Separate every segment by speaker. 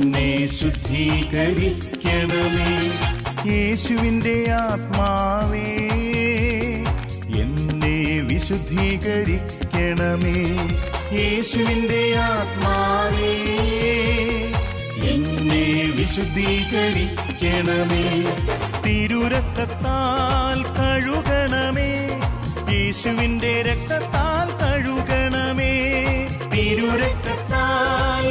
Speaker 1: എന്നെ ശുദ്ധീകരിക്കണമേ. യേശുവിന്റെ ആത്മാവേ എന്നെ വിശുദ്ധീകരിക്കണമേ. യേശുവിന്റെ ആത്മാവേ എന്നെ വിശുദ്ധീകരിക്കണമേ. തിരുരക്തത്താൽ കഴുകണമേ. യേശുവിന്റെ രക്തത്താൽ കഴുകണമേ. തിരുരക്തത്താൽ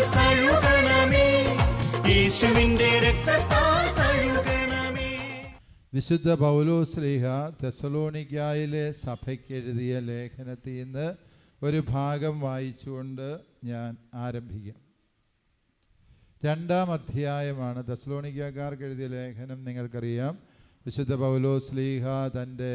Speaker 2: വിശുദ്ധ പൗലോസ്ലീഹ തെസലോണിക്കായിലെ സഭയ്ക്ക് എഴുതിയ ലേഖനത്തിൽ നിന്ന് ഒരു ഭാഗം വായിച്ചുകൊണ്ട് ഞാൻ ആരംഭിക്കാം. രണ്ടാം അധ്യായമാണ് തെസലോണിക്കാർക്ക് എഴുതിയ ലേഖനം. നിങ്ങൾക്കറിയാം വിശുദ്ധ പൗലോസ്ലീഹ തന്റെ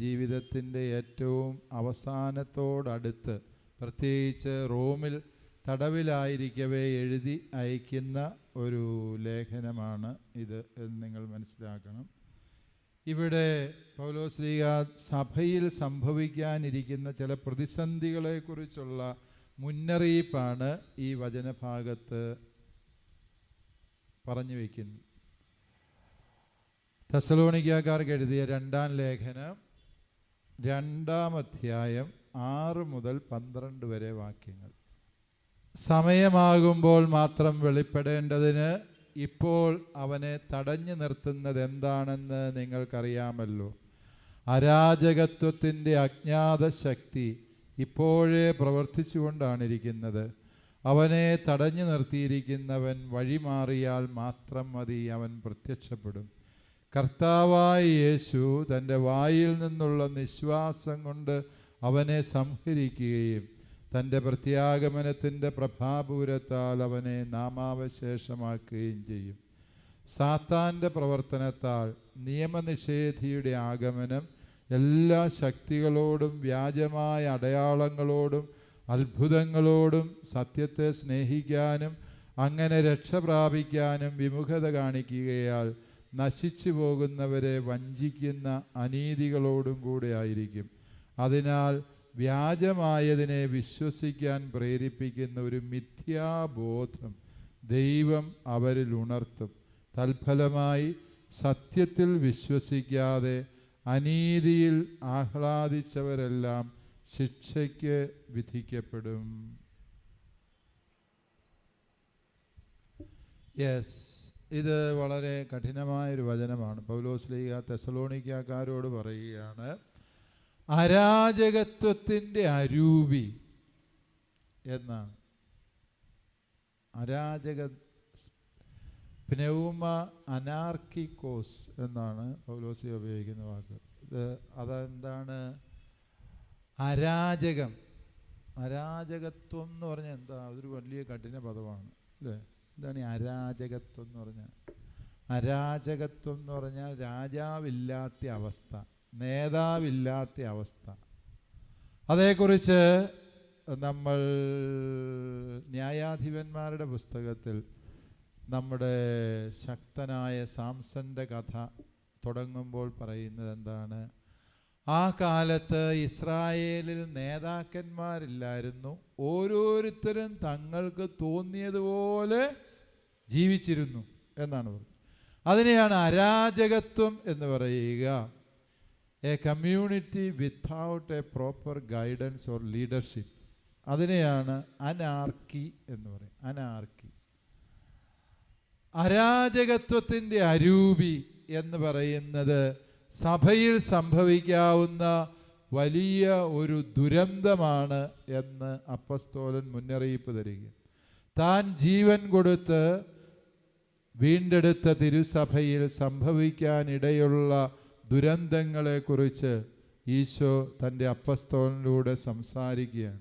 Speaker 2: ജീവിതത്തിന്റെ ഏറ്റവും അവസാനത്തോടടുത്ത് പ്രത്യേകിച്ച് റോമിൽ തടവിലായിരിക്കവേ എഴുതി അയക്കുന്ന ഒരു ലേഖനമാണ് ഇത് എന്ന് നിങ്ങൾ മനസ്സിലാക്കണം. ഇവിടെ പൗലോസ്ലീഗ സഭയിൽ സംഭവിക്കാനിരിക്കുന്ന ചില പ്രതിസന്ധികളെക്കുറിച്ചുള്ള മുന്നറിയിപ്പാണ് ഈ വചനഭാഗത്ത് പറഞ്ഞു വയ്ക്കുന്നത് തെസലോണിക്കാർക്ക് എഴുതിയ രണ്ടാം ലേഖനം രണ്ടാം അധ്യായം ആറ് മുതൽ പന്ത്രണ്ട് വരെ വാക്യങ്ങൾ. സമയമാകുമ്പോൾ മാത്രം വെളിപ്പെടേണ്ടതിന് ഇപ്പോൾ അവനെ തടഞ്ഞു നിർത്തുന്നത് എന്താണെന്ന് നിങ്ങൾക്കറിയാമല്ലോ. അരാജകത്വത്തിന്റെ അജ്ഞാത ശക്തി ഇപ്പോഴേ പ്രവർത്തിച്ചുകൊണ്ടാണിരിക്കുന്നത്. അവനെ തടഞ്ഞു നിർത്തിയിരിക്കുന്നവൻ വഴിമാറിയാൽ മാത്രം മതി അവൻ പ്രത്യക്ഷപ്പെടും. കർത്താവായ യേശു തന്റെ വായിൽ നിന്നുള്ള നിശ്വാസം കൊണ്ട് അവനെ സംഹരിക്കുകയും തന്റെ പ്രത്യാഗമനത്തിന്റെ പ്രഭാപൂരത്താൽ അവനെ നാമാവശേഷമാക്കുകയും ചെയ്യും. സാത്താന്റെ പ്രവർത്തനത്താൽ നിയമനിഷേധിയുടെ ആഗമനം എല്ലാ ശക്തികളോടും വ്യാജമായ അടയാളങ്ങളോടും അത്ഭുതങ്ങളോടും സത്യത്തെ സ്നേഹിക്കാനും അങ്ങനെ രക്ഷ പ്രാപിക്കാനും വിമുഖത കാണിക്കുകയാൽ നശിച്ചു പോകുന്നവരെ വഞ്ചിക്കുന്ന അനീതികളോടും കൂടെ ആയിരിക്കും. അതിനാൽ വ്യാജമായതിനെ വിശ്വസിക്കാൻ പ്രേരിപ്പിക്കുന്ന ഒരു മിഥ്യാബോധം ദൈവം അവരിൽ ഉണർത്തും. തൽഫലമായി സത്യത്തിൽ വിശ്വസിക്കാതെ അനീതിയിൽ ആഹ്ലാദിച്ചവരെല്ലാം ശിക്ഷയ്ക്ക് വിധിക്കപ്പെടും. യെസ് ഇത് വളരെ കഠിനമായൊരു വചനമാണ്. പൗലോസ്ലീഗ തെസലോണിക്കാക്കാരോട് പറയുകയാണ് അരാജകത്വത്തിന്റെ അരൂപി എന്നാണ്. അരാജക പ്നൗമ അനാർക്കിക്കോസ് എന്നാണ് പൗലോസി ഉപയോഗിക്കുന്ന വാക്ക്. ഇത് അതെന്താണ്? അരാജകം. അരാജകത്വം എന്ന് പറഞ്ഞാൽ എന്താ? അതൊരു വലിയ കഠിന പദമാണ് അല്ലേ? എന്താണ് ഈ അരാജകത്വം എന്ന് പറഞ്ഞാൽ? അരാജകത്വം എന്ന് പറഞ്ഞാൽ രാജാവില്ലാത്ത അവസ്ഥ. നേതാവില്ലാത്ത അവസ്ഥ. അതേക്കുറിച്ച് നമ്മൾ ന്യായാധിപന്മാരുടെ പുസ്തകത്തിൽ നമ്മുടെ ശക്തനായ സാംസന്റെ കഥ തുടങ്ങുമ്പോൾ പറയുന്നത് എന്താണ്? ആ കാലത്ത് ഇസ്രായേലിൽ നേതാക്കന്മാരില്ലായിരുന്നു. ഓരോരുത്തരും തങ്ങൾക്ക് തോന്നിയതുപോലെ ജീവിച്ചിരുന്നു എന്നാണ് പറയുന്നത് അതിനെയാണ് അരാജകത്വം എന്ന് പറയുക. A community without a proper guidance or leadership അതിനെയാണ് അനാർക്കി എന്ന് പറയും. അനാർക്കി. അരാജകത്വത്തിന്റെ അരൂപി എന്ന് പറയുന്നത് സഭയിൽ സംഭവിക്കാവുന്ന വലിയ ഒരു ദുരന്തമാണ് എന്ന് അപ്പസ്തോലൻ മുന്നറിയിപ്പ് തരിക താൻ ജീവൻ കൊടുത്ത് വീണ്ടെടുത്ത തിരുസഭയിൽ സംഭവിക്കാനിടയുള്ള ദുരന്തങ്ങളെക്കുറിച്ച് ഈശോ തന്റെ അപ്പസ്തോലിലൂടെ സംസാരിക്കുകയാണ്.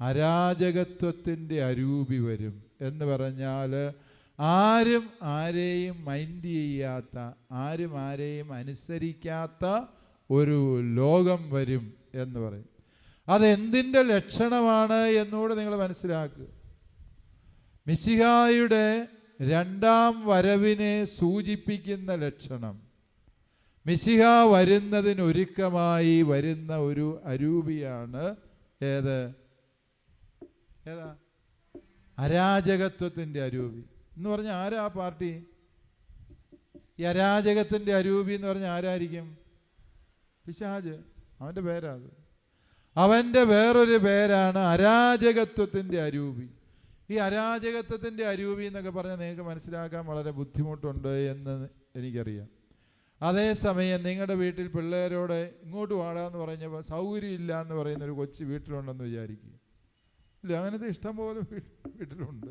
Speaker 2: അരാജകത്വത്തിന്റെ അരൂപി വരും എന്ന് പറഞ്ഞാൽ ആരും ആരെയും മൈൻഡ് ചെയ്യാത്ത ആരും ആരെയും അനുസരിക്കാത്ത ഒരു ലോകം വരും എന്ന് പറയും. അതെന്തിന്റെ ലക്ഷണമാണ് എന്നുകൂടെ നിങ്ങൾ മനസ്സിലാക്കുക. മിശിഹായുടെ രണ്ടാം വരവിനെ സൂചിപ്പിക്കുന്ന ലക്ഷണം മിശിഹ വരുന്നതിനൊരുക്കമായി വരുന്ന ഒരു അരൂപിയാണ് ഏത്? ഏതാ? അരാജകത്വത്തിന്റെ അരൂപി. എന്ന് പറഞ്ഞാൽ ആരാ പാർട്ടി? ഈ അരാജകത്തിന്റെ അരൂപി എന്ന് പറഞ്ഞാൽ ആരായിരിക്കും? പിശാജ്. അവന്റെ പേരാത് അവന്റെ വേറൊരു പേരാണ് അരാജകത്വത്തിന്റെ അരൂപി. ഈ അരാജകത്വത്തിന്റെ അരൂപി എന്നൊക്കെ പറഞ്ഞാൽ നിങ്ങൾക്ക് മനസ്സിലാക്കാൻ വളരെ ബുദ്ധിമുട്ടുണ്ട് എന്ന് എനിക്കറിയാം. അതേസമയം നിങ്ങളുടെ വീട്ടിൽ പിള്ളേരോട് ഇങ്ങോട്ട് വാടാന്ന് പറഞ്ഞപ്പോൾ സൗകര്യമില്ല എന്ന് പറയുന്ന ഒരു കൊച്ചു വീട്ടിലുണ്ടെന്ന് വിചാരിക്കുക ഇല്ല അങ്ങനത്തെ ഇഷ്ടം പോലെ വീട്ടിലുണ്ട്.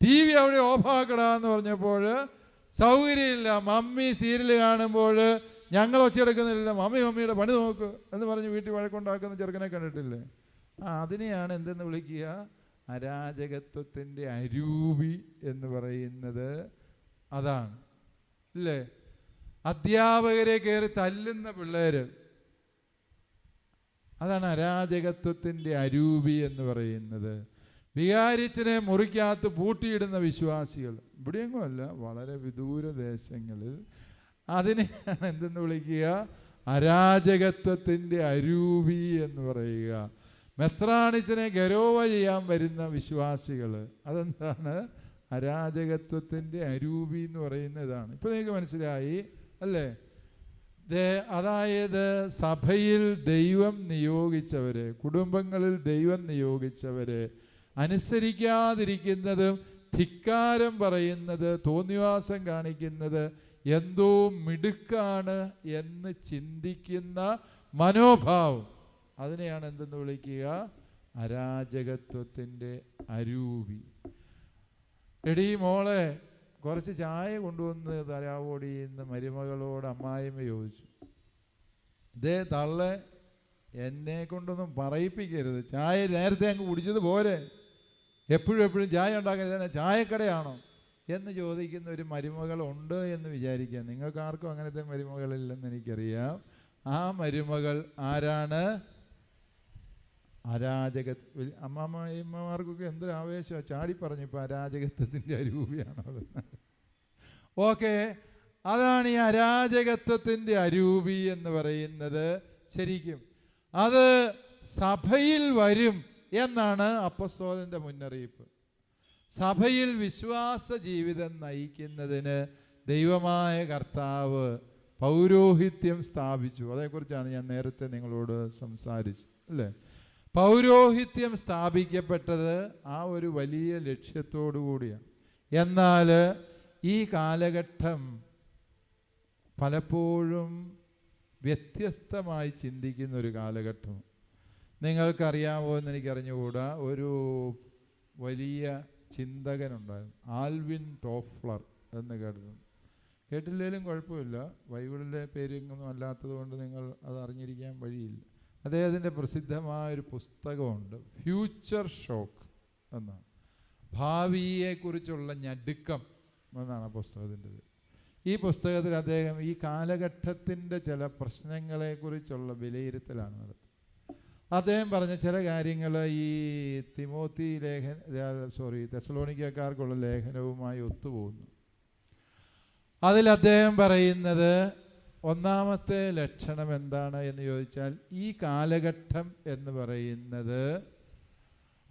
Speaker 2: ടി വി അവിടെ ഓഫാക്കടാന്ന് പറഞ്ഞപ്പോൾ സൗകര്യമില്ല. മമ്മി സീരിയൽ കാണുമ്പോൾ ഞങ്ങൾ ഒച്ചയെടുക്കുന്നില്ല. മമ്മി മമ്മിയുടെ പണി നോക്ക് എന്ന് പറഞ്ഞ് വീട്ടിൽ വഴക്കുണ്ടാക്കുന്ന ചെറുക്കനെ കണ്ടിട്ടില്ലേ? ആ അതിനെയാണ് എന്തെന്ന് വിളിക്കുക? അരാജകത്വത്തിന്റെ അരൂപി എന്ന് പറയുന്നത് അതാണ്. ഇല്ലേ? അധ്യാപകരെ കയറി തല്ലുന്ന പിള്ളേര്. അതാണ് അരാജകത്വത്തിന്റെ അരൂപി എന്ന് പറയുന്നത്. വികാരിച്ചനെ മുറിക്കകത്ത് പൂട്ടിയിടുന്ന വിശ്വാസികൾ. ഇവിടെയെങ്ങും അല്ല വളരെ വിദൂര ദേശങ്ങളിൽ അതിനെയാണ് എന്തെന്ന് വിളിക്കുക? അരാജകത്വത്തിന്റെ അരൂപി എന്ന് പറയുക. മെത്രാണിച്ചനെ ഗരോവ ചെയ്യാൻ വരുന്ന വിശ്വാസികൾ. അതെന്താണ്? അരാജകത്വത്തിന്റെ അരൂപി എന്ന് പറയുന്നതാണ്. ഇപ്പം നിങ്ങൾക്ക് മനസ്സിലായി അല്ലേ? അതായത് സഭയിൽ ദൈവം നിയോഗിച്ചവരെ കുടുംബങ്ങളിൽ ദൈവം നിയോഗിച്ചവരെ അനുസരിക്കാതിരിക്കുന്നതും ധിക്കാരം പറയുന്നത് തോന്നിവാസം കാണിക്കുന്നത് എന്തോ മിടുക്കാണ് എന്ന് ചിന്തിക്കുന്ന മനോഭാവം. അതിനെയാണ് എന്തെന്ന് വിളിക്കുക? അരാജകത്വത്തിന്റെ അരൂപി. എടീ മോളെ കുറച്ച് ചായ കൊണ്ടുവന്ന് തരാവോടി എന്ന് മരുമകളോട് അമ്മായിമ്മ ചോദിച്ചു. ഇതേ തള്ളെ എന്നെ കൊണ്ടൊന്നും പറയിപ്പിക്കരുത്. ചായ നേരത്തെ അങ്ങ് കുടിച്ചത് പോരെ. എപ്പോഴും എപ്പോഴും ചായ ഉണ്ടാക്കരുത്. തന്നെ ചായക്കടയാണോ എന്ന് ചോദിക്കുന്ന ഒരു മരുമകൾ ഉണ്ട് എന്ന് വിചാരിക്കുക നിങ്ങൾക്ക് ആർക്കും അങ്ങനത്തെ മരുമകളില്ലെന്ന് എനിക്കറിയാം. ആ മരുമകൾ ആരാണ്? അരാജക അമ്മമ്മമാർക്കൊക്കെ എന്തൊരു ആവേശമാണ് ചാടി പറഞ്ഞു ഇപ്പോൾ അരാജകത്വത്തിന്റെ അരൂപിയാണ് ഓക്കെ അതാണ് ഈ അരാജകത്വത്തിന്റെ അരൂപി എന്ന് പറയുന്നത്. ശരിക്കും അത് സഭയിൽ വരും എന്നാണ് അപ്പസ്തോലന്റെ മുന്നറിയിപ്പ്. സഭയിൽ വിശ്വാസ ജീവിതം നയിക്കുന്നതിന് ദൈവമായ കർത്താവ് പൗരോഹിത്യം സ്ഥാപിച്ചു. അതേക്കുറിച്ചാണ് ഞാൻ നേരത്തെ നിങ്ങളോട് സംസാരിച്ചത് അല്ലേ? പൗരോഹിത്യം സ്ഥാപിക്കപ്പെട്ടത് ആ ഒരു വലിയ ലക്ഷ്യത്തോടു കൂടിയാണ്. എന്നാൽ ഈ കാലഘട്ടം പലപ്പോഴും വ്യത്യസ്തമായി ചിന്തിക്കുന്ന ഒരു കാലഘട്ടം. നിങ്ങൾക്കറിയാമോ എന്ന് എനിക്കറിഞ്ഞുകൂടാ? ഒരു വലിയ ചിന്തകനുണ്ടായിരുന്നു. ആൽവിൻ ടോഫ്ലർ എന്ന് കേട്ടിട്ടുണ്ട് കേട്ടില്ലെങ്കിലും കുഴപ്പമില്ല. ബൈബിളിലെ പേരൊന്നും അല്ലാത്തത് കൊണ്ട് നിങ്ങൾ അത് അറിഞ്ഞിരിക്കാൻ വഴിയില്ല. അദ്ദേഹത്തിന്റെ പ്രസിദ്ധമായൊരു പുസ്തകമുണ്ട്. ഫ്യൂച്ചർ ഷോക്ക് എന്നാണ്. ഭാവിയെക്കുറിച്ചുള്ള ഞടുക്കം എന്നാണ് ആ പുസ്തകത്തിന്റെ ഈ പുസ്തകത്തിൽ അദ്ദേഹം ഈ കാലഘട്ടത്തിന്റെ ചില പ്രശ്നങ്ങളെക്കുറിച്ചുള്ള വിലയിരുത്തലാണ് നടത്തുന്നത്. അദ്ദേഹം പറഞ്ഞ ചില കാര്യങ്ങൾ ഈ തിമോത്തി ലേഖന സോറി തെസലോണിക്കക്കാർക്കുള്ള ലേഖനവുമായി ഒത്തുപോകുന്നു. അതിൽ അദ്ദേഹം പറയുന്നത് ഒന്നാമത്തെ ലക്ഷണം എന്താണ് എന്ന് ചോദിച്ചാൽ ഈ കാലഘട്ടം എന്ന് പറയുന്നത്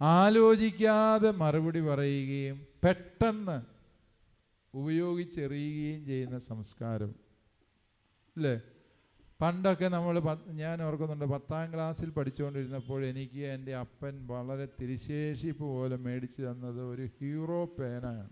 Speaker 2: ആലോചിക്കാതെ മറുപടി പറയുകയും പെട്ടെന്ന് ഉപയോഗിച്ചെറിയുകയും ചെയ്യുന്ന സംസ്കാരം. അല്ലേ പണ്ടൊക്കെ നമ്മൾ ഞാൻ ഓർക്കുന്നുണ്ട് പത്താം ക്ലാസ്സിൽ പഠിച്ചുകൊണ്ടിരുന്നപ്പോൾ എനിക്ക് എന്റെ അപ്പൻ വളരെ തിരിശേഷിപ്പ് പോലെ മേടിച്ചു തന്നത് ഒരു ഹീറോ പേനയാണ്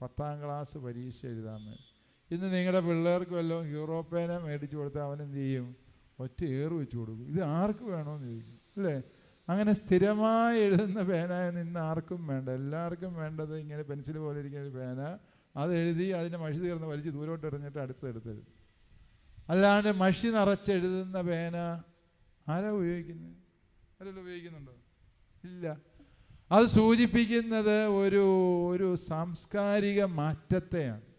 Speaker 2: പത്താം ക്ലാസ് പരീക്ഷ എഴുതാൻ വേണ്ടി. ഇന്ന് നിങ്ങളുടെ പിള്ളേർക്ക് വല്ലതും യൂറോപ്പേനെ മേടിച്ചു കൊടുത്താൽ അവൻ ചെയ്യും ഒറ്റ ഏറ് വെച്ച് കൊടുക്കും. ഇത് ആർക്ക് വേണമെന്ന് ചോദിക്കും. അല്ലേ? അങ്ങനെ സ്ഥിരമായി എഴുതുന്ന പേന നിന്ന് ആർക്കും വേണ്ട. എല്ലാവർക്കും വേണ്ടത് ഇങ്ങനെ പെൻസിൽ പോലെ ഇരിക്കുന്ന ഒരു പേന. അത് എഴുതി അതിന്റെ മഷി തീർന്ന് വലിച്ച് ദൂരോട്ട് എറിഞ്ഞിട്ട് അടുത്തെടുത്തെഴുതും അല്ലാണ്ട് മഷി നിറച്ചെഴുതുന്ന പേന ആരാ ഉപയോഗിക്കുന്നത് ആരെല്ലാം ഉപയോഗിക്കുന്നുണ്ടോ? ഇല്ല. അത് സൂചിപ്പിക്കുന്നത് ഒരു ഒരു സാംസ്കാരിക മാറ്റത്തെയാണ്.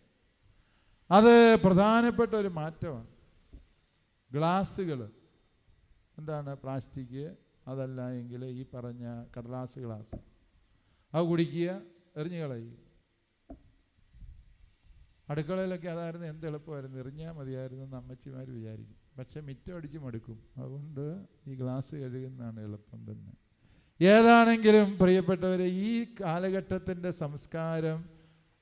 Speaker 2: അത് പ്രധാനപ്പെട്ട ഒരു മാറ്റമാണ്. ഗ്ലാസ്സുകൾ. എന്താണ് പ്ലാസ്റ്റിക്? അതല്ല എങ്കിൽ ഈ പറഞ്ഞ കടലാസ് ഗ്ലാസ്. അത് കുടിക്കുക എറിഞ്ഞു കളയുക. അടുക്കളയിലൊക്കെ അതായിരുന്നു എന്ത് എളുപ്പമായിരുന്നു. എറിഞ്ഞാൽ മതിയായിരുന്നു എന്ന് അമ്മച്ചിമാർ വിചാരിക്കും. പക്ഷെ മിറ്റം അടിച്ച് മടുക്കും. അതുകൊണ്ട് ഈ ഗ്ലാസ് കഴുകുന്നതാണ് എളുപ്പം തന്നെ. ഏതാണെങ്കിലും പ്രിയപ്പെട്ടവരെ ഈ കാലഘട്ടത്തിന്റെ സംസ്കാരം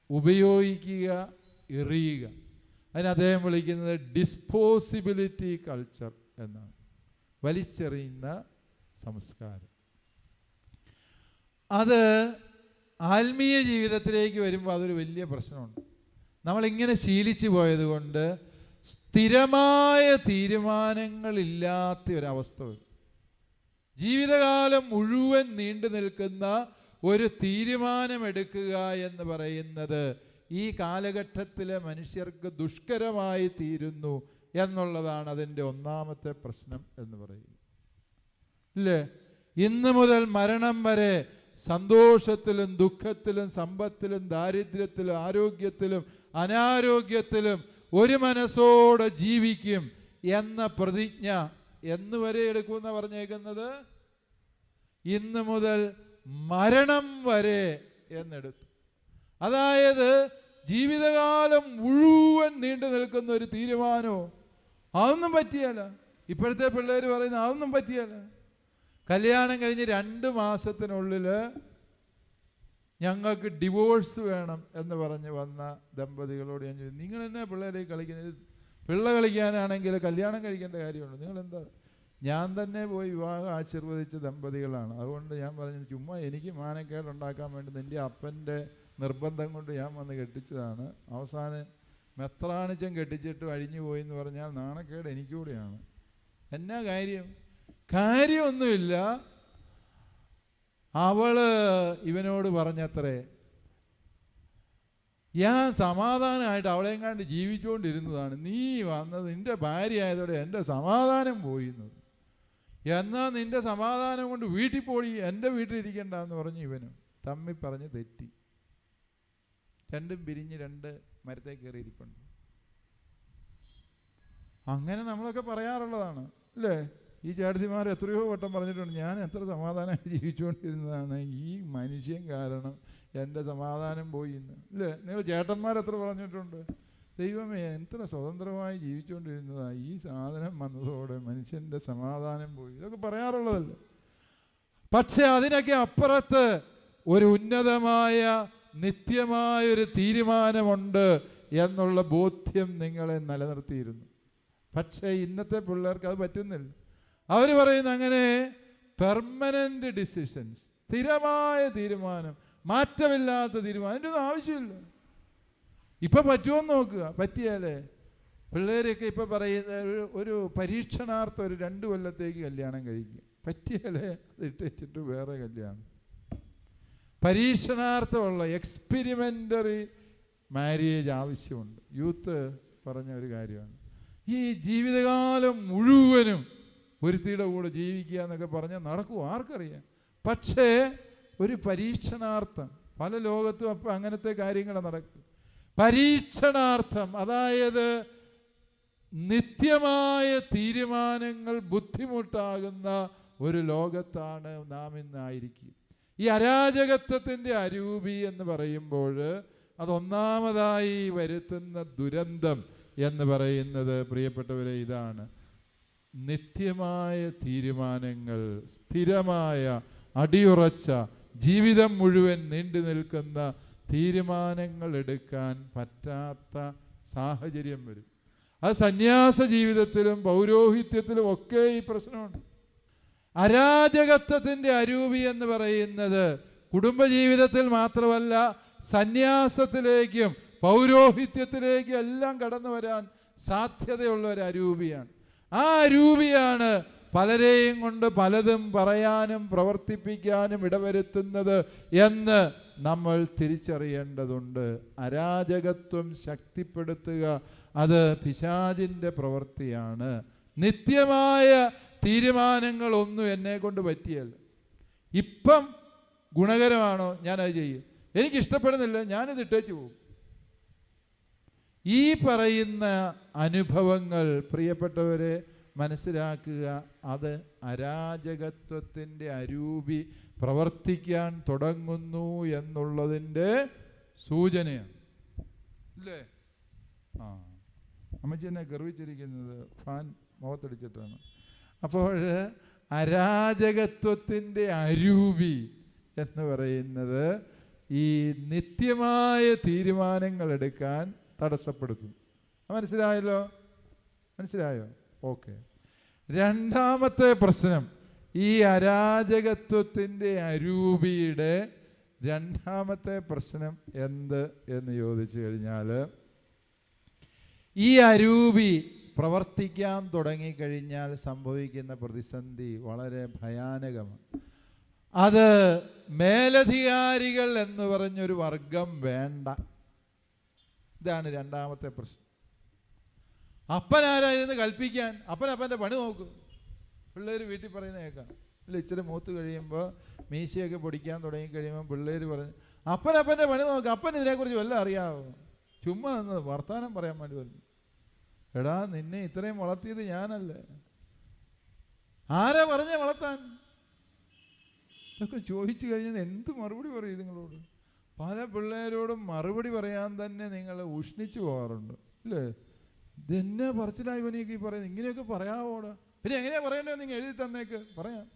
Speaker 2: ഉപയോഗിക്കുക എറിയുക. അതിന് അദ്ദേഹം വിളിക്കുന്നത് ഡിസ്പോസിബിലിറ്റി കൾച്ചർ എന്നാണ്. വലിച്ചെറിയുന്ന സംസ്കാരം. അത് ആത്മീയ ജീവിതത്തിലേക്ക് വരുമ്പോൾ അതൊരു വലിയ പ്രശ്നമുണ്ട്. നമ്മളിങ്ങനെ ശീലിച്ചു പോയതുകൊണ്ട് സ്ഥിരമായ തീരുമാനങ്ങളില്ലാത്ത ഒരവസ്ഥ വരും. ജീവിതകാലം മുഴുവൻ നീണ്ടു നിൽക്കുന്ന ഒരു തീരുമാനമെടുക്കുക എന്ന് പറയുന്നത് ഈ കാലഘട്ടത്തിലെ മനുഷ്യർക്ക് ദുഷ്കരമായി തീരുന്നു എന്നുള്ളതാണ് അതിന്റെ ഒന്നാമത്തെ പ്രശ്നം എന്ന് പറയുന്നത്. ഇല്ലേ? ഇന്ന് മുതൽ മരണം വരെ സന്തോഷത്തിലും ദുഃഖത്തിലും സമ്പത്തിലും ദാരിദ്ര്യത്തിലും ആരോഗ്യത്തിലും അനാരോഗ്യത്തിലും ഒരു മനസ്സോടെ ജീവിക്കും എന്ന പ്രതിജ്ഞ എന്ന് വരെ എടുക്കുമെന്ന പറഞ്ഞേക്കുന്നത്? ഇന്ന് മുതൽ മരണം വരെ എന്നെടുത്തു. അതായത് ജീവിതകാലം മുഴുവൻ നീണ്ടു നിൽക്കുന്ന ഒരു തീരുമാനമോ? അതൊന്നും പറ്റിയല്ല. ഇപ്പോഴത്തെ പിള്ളേർ പറയുന്ന അതൊന്നും പറ്റിയല്ല. കല്യാണം കഴിഞ്ഞ് രണ്ട് മാസത്തിനുള്ളിൽ ഞങ്ങൾക്ക് ഡിവോഴ്സ് വേണം എന്ന് പറഞ്ഞ് വന്ന ദമ്പതികളോട് ഞാൻ ചോദിച്ചു നിങ്ങൾ എന്നാ പിള്ളേരെ കളിക്കുന്നത്? പിള്ള കളിക്കാനാണെങ്കിൽ കല്യാണം കഴിക്കേണ്ട കാര്യമുണ്ട്? നിങ്ങൾ എന്താ? ഞാൻ തന്നെ പോയി വിവാഹം ആശീർവദിച്ച ദമ്പതികളാണ്. അതുകൊണ്ട് ഞാൻ പറഞ്ഞു ചുമ്മാ എനിക്ക് മാനക്കേട് ഉണ്ടാക്കാൻ വേണ്ടി നിന്റെ അപ്പന്റെ നിർബന്ധം കൊണ്ട് ഞാൻ വന്ന് കെട്ടിച്ചതാണ്. അവസാനം മെത്രാണിച്ചം കെട്ടിച്ചിട്ട് അഴിഞ്ഞു പോയി എന്ന് പറഞ്ഞാൽ നാണക്കേട് എനിക്കൂടെയാണ്. എന്നാ കാര്യം? കാര്യമൊന്നുമില്ല. അവൾ ഇവനോട് പറഞ്ഞത്രേ ഞാൻ സമാധാനമായിട്ട് അവളെയും കണ്ട് ജീവിച്ചുകൊണ്ടിരുന്നതാണ് നീ വന്നത് നിന്റെ ഭാര്യ ആയതോടെ എന്റെ സമാധാനം പോയിരുന്നത് എന്നാൽ നിന്റെ സമാധാനം കൊണ്ട് വീട്ടിൽ പോയി എന്റെ വീട്ടിലിരിക്കണ്ട എന്ന് പറഞ്ഞു ഇവനും. തമ്മി പറഞ്ഞ് തെറ്റി. രണ്ടും പിരിഞ്ഞ് രണ്ട് മരത്തെ കയറി ഇരിപ്പുണ്ട് അങ്ങനെ നമ്മളൊക്കെ പറയാറുള്ളതാണ് അല്ലേ? ഈ ചാടിമാർ എത്രയോ വട്ടം പറഞ്ഞിട്ടുണ്ട് ഞാൻ എത്ര സമാധാനമായി ജീവിച്ചുകൊണ്ടിരുന്നതാണ് ഈ മനുഷ്യൻ കാരണം എന്റെ സമാധാനം പോയി എന്ന്. അല്ലേ? നിങ്ങൾ ചേട്ടന്മാർ എത്ര പറഞ്ഞിട്ടുണ്ട്? ദൈവമേ എത്ര സ്വതന്ത്രമായി ജീവിച്ചുകൊണ്ടിരുന്നതാണ് ഈ സാധനം വന്നതോടെ മനുഷ്യന്റെ സമാധാനം പോയി. ഇതൊക്കെ പറയാറുള്ളതല്ലേ? പക്ഷേ അതിനൊക്കെ അപ്പുറത്ത് ഒരു ഉന്നതമായ നിത്യമായ ഒരു തീരുമാനമുണ്ട് എന്നുള്ള ബോധ്യം നിങ്ങളെ നിലനിർത്തിയിരുന്നു. പക്ഷേ ഇന്നത്തെ പിള്ളേർക്ക് അത് പറ്റുന്നില്ല. അവർ പറയുന്ന അങ്ങനെ പെർമനന്റ് ഡിസിഷൻസ് സ്ഥിരമായ തീരുമാനം മാറ്റമില്ലാത്ത തീരുമാനം അതിന്റെ ഒന്നും ആവശ്യമില്ല. ഇപ്പം പറ്റുമോന്ന് നോക്കുക. പറ്റിയാലേ? പിള്ളേരൊക്കെ ഇപ്പം പറയുന്ന ഒരു പരീക്ഷണാർത്ഥം ഒരു രണ്ട് കൊല്ലത്തേക്ക് കല്യാണം കഴിക്കുക. പറ്റിയാലേ? അത് ഇട്ടുവെച്ചിട്ട് വേറെ കല്യാണം. പരീക്ഷണാർത്ഥമുള്ള എക്സ്പെരിമെന്ററി മാരേജ് ആവശ്യമുണ്ട്. യൂത്ത് പറഞ്ഞ ഒരു കാര്യമാണ്. ഈ ജീവിതകാലം മുഴുവനും ഒരുത്തിയുടെ കൂടെ ജീവിക്കുക എന്നൊക്കെ പറഞ്ഞാൽ നടക്കും ആർക്കറിയാം. പക്ഷേ ഒരു പരീക്ഷണാർത്ഥം പല ലോകത്തും അപ്പം അങ്ങനത്തെ കാര്യങ്ങൾ നടക്കും. പരീക്ഷണാർത്ഥം അതായത് നിത്യമായ തീരുമാനങ്ങൾ ബുദ്ധിമുട്ടാകുന്ന ഒരു ലോകത്താണ് നാം ഇന്നായിരിക്കും. ഈ അരാജകത്വത്തിന്റെ അരൂപി എന്ന് പറയുമ്പോൾ അതൊന്നാമതായി വരുത്തുന്ന ദുരന്തം എന്ന് പറയുന്നത് പ്രിയപ്പെട്ടവരെ ഇതാണ്. നിത്യമായ തീരുമാനങ്ങൾ സ്ഥിരമായ അടിയുറച്ച ജീവിതം മുഴുവൻ നീണ്ടു നിൽക്കുന്ന തീരുമാനങ്ങൾ എടുക്കാൻ പറ്റാത്ത സാഹചര്യം വരും. അത് സന്യാസ ജീവിതത്തിലും പൗരോഹിത്യത്തിലും ഒക്കെ ഈ പ്രശ്നമുണ്ട്. അരാജകത്വത്തിന്റെ അരൂപി എന്ന് പറയുന്നത് കുടുംബജീവിതത്തിൽ മാത്രമല്ല സന്യാസത്തിലേക്കും പൗരോഹിത്യത്തിലേക്കും എല്ലാം കടന്നു വരാൻ സാധ്യതയുള്ള ഒരു അരൂപിയാണ്. ആ അരൂപിയാണ് പലരെയും കൊണ്ട് പലതും പറയാനും പ്രവർത്തിപ്പിക്കാനും ഇടവരുത്തുന്നത് എന്ന് നമ്മൾ തിരിച്ചറിയേണ്ടതുണ്ട്. അരാജകത്വം ശക്തിപ്പെടുത്തുക അത് പിശാചിന്റെ പ്രവൃത്തിയാണ്. നിത്യമായ തീരുമാനങ്ങളൊന്നും എന്നെ കൊണ്ട് പറ്റിയല്ല. ഇപ്പം ഗുണകരമാണോ ഞാനത് ചെയ്യും. എനിക്ക് ഇഷ്ടപ്പെടുന്നില്ല ഞാനിത് ഇട്ടേച്ച് പോകും. ഈ പറയുന്ന അനുഭവങ്ങൾ പ്രിയപ്പെട്ടവരെ മനസ്സിലാക്കുക അത് അരാജകത്വത്തിന്റെ അരൂപി പ്രവർത്തിക്കാൻ തുടങ്ങുന്നു എന്നുള്ളതിന്റെ സൂചനയാണ്. ഇല്ലേ? ആ. അമ്മച്ചി എന്നെ ഗർവിച്ചിരിക്കുന്നത് ഫാൻ മുഖത്തടിച്ചിട്ടാണ്. അപ്പോൾ അരാജകത്വത്തിന്റെ അരൂപി എന്ന് പറയുന്നത് ഈ നിത്യമായ തീരുമാനങ്ങൾ എടുക്കാൻ തടസ്സപ്പെടുത്തും മനസ്സിലായല്ലോ? മനസ്സിലായോ? ഓക്കെ. രണ്ടാമത്തെ പ്രശ്നം ഈ അരാജകത്വത്തിന്റെ അരൂപിയുടെ രണ്ടാമത്തെ പ്രശ്നം എന്ത് എന്ന് ചോദിച്ചു കഴിഞ്ഞാൽ ഈ അരൂപി പ്രവർത്തിക്കാൻ തുടങ്ങിക്കഴിഞ്ഞാൽ സംഭവിക്കുന്ന പ്രതിസന്ധി വളരെ ഭയാനകമാണ്. അത് മേലധികാരികൾ എന്ന് പറഞ്ഞൊരു വർഗം വേണ്ട. ഇതാണ് രണ്ടാമത്തെ പ്രശ്നം. അപ്പൻ ആരായിരുന്നു കൽപ്പിക്കാൻ? അപ്പൻ അപ്പന്റെ പണി നോക്കും. പിള്ളേർ വീട്ടിൽ പറയുന്ന കേൾക്കാം. ഇല്ല ഇച്ചിരി മൂത്ത് കഴിയുമ്പോൾ മീശയൊക്കെ പൊടിക്കാൻ തുടങ്ങി കഴിയുമ്പോൾ പിള്ളേർ പറഞ്ഞു അപ്പൻ അപ്പന്റെ പണി നോക്കും. അപ്പൻ ഇതിനെക്കുറിച്ച് വല്ല അറിയാവോ? ചുമ്മാ നിന്ന് വർത്തമാനം പറയാൻ വേണ്ടി വന്നു. എടാ നിന്നെ ഇത്രയും വളർത്തിയത് ഞാനല്ലേ? ആരാ പറഞ്ഞേ വളർത്താൻ? ഇതൊക്കെ ചോദിച്ചു കഴിഞ്ഞാൽ എന്ത് മറുപടി പറയും നിങ്ങളോട്? പല പിള്ളേരോടും മറുപടി പറയാൻ തന്നെ നിങ്ങൾ ഉഷ്ണിച്ചു പോകാറുണ്ട് അല്ലേ? ഇതെന്നെ പറച്ചിലായി ഇവനെയൊക്കെ ഈ പറയുന്നത്? ഇങ്ങനെയൊക്കെ പറയാവോടാ? പിന്നെ എങ്ങനെയാ പറയണ്ടേ നിങ്ങൾ എഴുതി തന്നേക്ക്? പറയാം.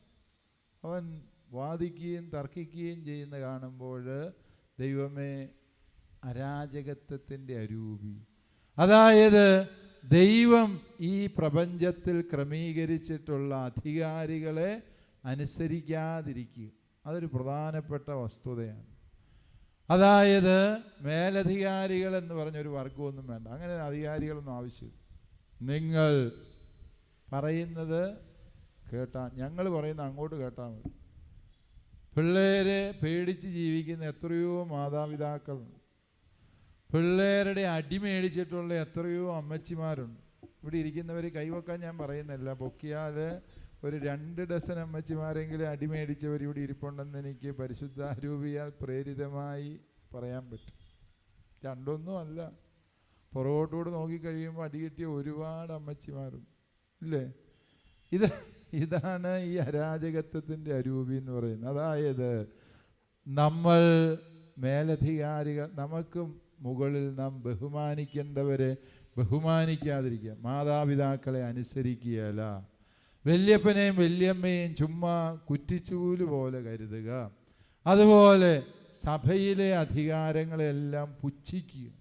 Speaker 2: അവൻ വാദിക്കുകയും തർക്കിക്കുകയും ചെയ്യുന്ന കാണുമ്പോൾ ദൈവമേ അരാജകത്വത്തിന്റെ അരൂപി. അതായത് ദൈവം ഈ പ്രപഞ്ചത്തിൽ ക്രമീകരിച്ചിട്ടുള്ള അധികാരികളെ അനുസരിക്കാതിരിക്കുക. അതൊരു പ്രധാനപ്പെട്ട വസ്തുതയാണ്. അതായത് മേലധികാരികൾ എന്ന് പറഞ്ഞൊരു വർഗമൊന്നും വേണ്ട. അങ്ങനെ അധികാരികളൊന്നും ആവശ്യമില്ല. നിങ്ങൾ പറയുന്നത് കേട്ടാ ഞങ്ങൾ പറയുന്ന അങ്ങോട്ട് കേട്ടാൽ മതി. പിള്ളേരെ പേടിച്ച് ജീവിക്കുന്ന എത്രയോ മാതാപിതാക്കളുണ്ട്. പിള്ളേരുടെ അടി മേടിച്ചിട്ടുള്ള എത്രയോ അമ്മച്ചിമാരുണ്ട്. ഇവിടെ ഇരിക്കുന്നവർ കൈവക്കാൻ ഞാൻ പറയുന്നില്ല. പൊക്കിയാൽ ഒരു രണ്ട് ഡസൻ അമ്മച്ചിമാരെങ്കിലും അടി മേടിച്ചവർ ഇവിടെ ഇരിപ്പുണ്ടെന്ന് എനിക്ക് പരിശുദ്ധാരൂപിയാൽ പ്രേരിതമായി പറയാൻ പറ്റും. രണ്ടൊന്നും അല്ല. പുറകോട്ടോട് നോക്കിക്കഴിയുമ്പോൾ അടി കിട്ടിയ ഒരുപാട് അമ്മച്ചിമാരുണ്ട്. ഇല്ലേ? ഇത് ഇതാണ് ഈ അരാജകത്വത്തിന്റെ അരൂപി എന്ന് പറയുന്നത്. അതായത് നമ്മൾ മേലധികാരികൾ നമുക്ക് മുകളിൽ നാം ബഹുമാനിക്കേണ്ടവരെ ബഹുമാനിക്കാതിരിക്കുക. മാതാപിതാക്കളെ അനുസരിക്കുകയല്ല. വല്യപ്പനെയും വല്യമ്മയും ചുമ്മാ കുറ്റിച്ചൂൽ പോലെ കരുതുക. അതുപോലെ സഭയിലെ അധികാരങ്ങളെല്ലാം പുച്ഛിക്കുക.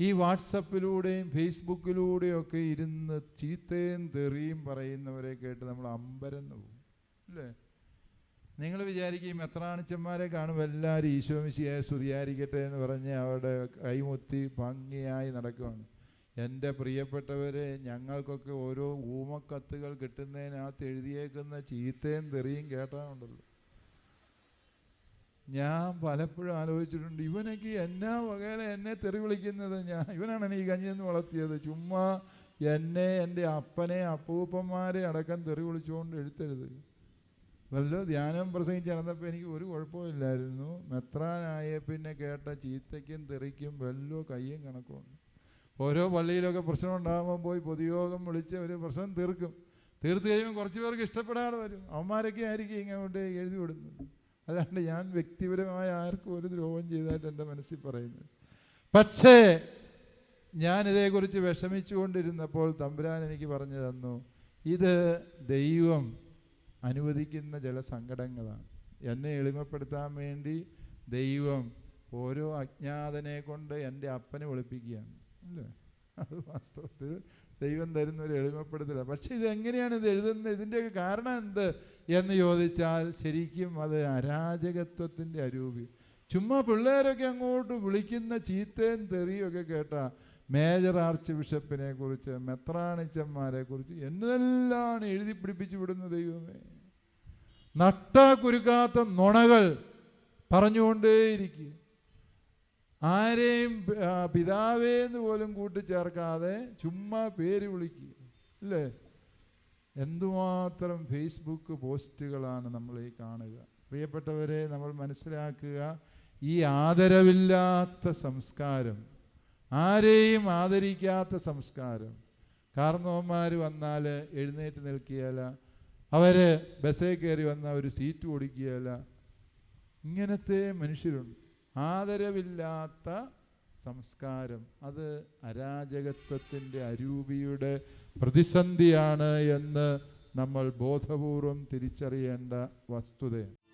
Speaker 2: ഈ വാട്സപ്പിലൂടെയും ഫേസ്ബുക്കിലൂടെയും ഒക്കെ ഇരുന്ന് ചീത്തയും തെറിയും പറയുന്നവരെ കേട്ട് നമ്മൾ അമ്പരന്ന് പോകും. അല്ലേ? നിങ്ങൾ വിചാരിക്കും എത്രാണിച്ചന്മാരെ കാണുമ്പോൾ എല്ലാവരും ഈശോമിശിയായി സ്തുതിയായിരിക്കട്ടെ എന്ന് പറഞ്ഞ് അവിടെ കൈമുത്തി ഭംഗിയായി നടക്കുകയാണ് എന്റെ പ്രിയപ്പെട്ടവരെ ഞങ്ങൾക്കൊക്കെ ഓരോ ഊമക്കത്തുകൾ കിട്ടുന്നതിനകത്ത് എഴുതിയേക്കുന്ന ചീത്തയും തെറിയും കേട്ടാണുണ്ടല്ലോ. ഞാൻ പലപ്പോഴും ആലോചിച്ചിട്ടുണ്ട് ഇവനൊക്കെ എന്നാ വകേല എന്നെ തെറി വിളിക്കുന്നത് ഞാൻ ഇവനാണ് എനിക്ക് കഞ്ഞിന്ന് വളർത്തിയത്. ചുമ്മാ എന്നെ എന്റെ അപ്പനെ അപ്പൂപ്പന്മാരെ അടക്കം തെറി വിളിച്ചുകൊണ്ട് എഴുത്തരുത്. വല്ലോ ധ്യാനം പ്രസംഗിച്ച് നടന്നപ്പോൾ എനിക്ക് ഒരു കുഴപ്പമില്ലായിരുന്നു മെത്രാനായ പിന്നെ കേട്ട ചീത്തയ്ക്കും തെറിക്കും വല്ലോ കയ്യും കണക്കുണ്ട് ഓരോ പള്ളിയിലൊക്കെ പ്രശ്നം ഉണ്ടാകുമ്പോൾ പോയി പൊതുയോഗം വിളിച്ച് ഒരു പ്രശ്നം തീർക്കും. തീർത്ത് കഴിയുമ്പോൾ കുറച്ച് പേർക്ക് ഇഷ്ടപ്പെടാതെ വരും. അവന്മാരൊക്കെ ആയിരിക്കും ഇങ്ങോട്ട് എഴുതി വിടുന്നത്. അല്ലാണ്ട് ഞാൻ വ്യക്തിപരമായ ആർക്കും ഒരു ദ്രോഹം ചെയ്തതായിട്ട് എന്റെ മനസ്സിൽ പറയുന്നത്. പക്ഷേ ഞാനിതേക്കുറിച്ച് വിഷമിച്ചുകൊണ്ടിരുന്നപ്പോൾ തമ്പുരാൻ എനിക്ക് പറഞ്ഞു തന്നു ഇത് ദൈവം അനുവദിക്കുന്ന ചില സങ്കടങ്ങളാണ് എന്നെ എളിമപ്പെടുത്താൻ വേണ്ടി ദൈവം ഓരോ അജ്ഞാതനെ കൊണ്ട് എന്റെ അപ്പനെ ഒളിപ്പിക്കുകയാണ് അല്ലേ? അത് വാസ്തവത്തിൽ ദൈവം തരുന്ന ഒരു എളിമപ്പെടുത്തല. പക്ഷെ ഇതെങ്ങനെയാണ് ഇത് എഴുതുന്നത്? ഇതിന്റെയൊക്കെ കാരണം എന്ത് എന്ന് ചോദിച്ചാൽ ശരിക്കും അത് അരാജകത്വത്തിന്റെ അരൂപി ചുമ്മാ പിള്ളേരൊക്കെ അങ്ങോട്ട് വിളിക്കുന്ന ചീത്തയും തെറിയും കേട്ട മേജർ ആർച്ച് ബിഷപ്പിനെ കുറിച്ച് മെത്രാണിച്ചന്മാരെ കുറിച്ച് എന്തെല്ലാം എഴുതി പിടിപ്പിച്ചു വിടുന്ന ദൈവമേ? നട്ടാ കുരുക്കാത്ത നുണകൾ പറഞ്ഞുകൊണ്ടേയിരിക്കും. ആരെയും പിതാവേ എന്ന് പോലും കൂട്ടിച്ചേർക്കാതെ ചുമ്മാ പേര് വിളിക്കുക അല്ലേ? എന്തുമാത്രം ഫേസ്ബുക്ക് പോസ്റ്റുകളാണ് നമ്മൾ ഈ കാണുക. പ്രിയപ്പെട്ടവരെ നമ്മൾ മനസ്സിലാക്കുക ഈ ആദരവില്ലാത്ത സംസ്കാരം ആരെയും ആദരിക്കാത്ത സംസ്കാരം. കാർന്നവന്മാർ വന്നാൽ എഴുന്നേറ്റ് നിൽക്കുകയില്ല. അവർ ബസ്സിൽ കയറി വന്ന ഒരു സീറ്റ് ഓടിക്കുകയല്ല. ഇങ്ങനത്തെ മനുഷ്യരുണ്ട്. ആദരവില്ലാത്ത സംസ്കാരം. അത് അരാജകത്വത്തിന്റെ അരൂപിയുടെ പ്രതിസന്ധിയാണ് എന്ന് നമ്മൾ ബോധപൂർവം തിരിച്ചറിയേണ്ട വസ്തുതയാണ്.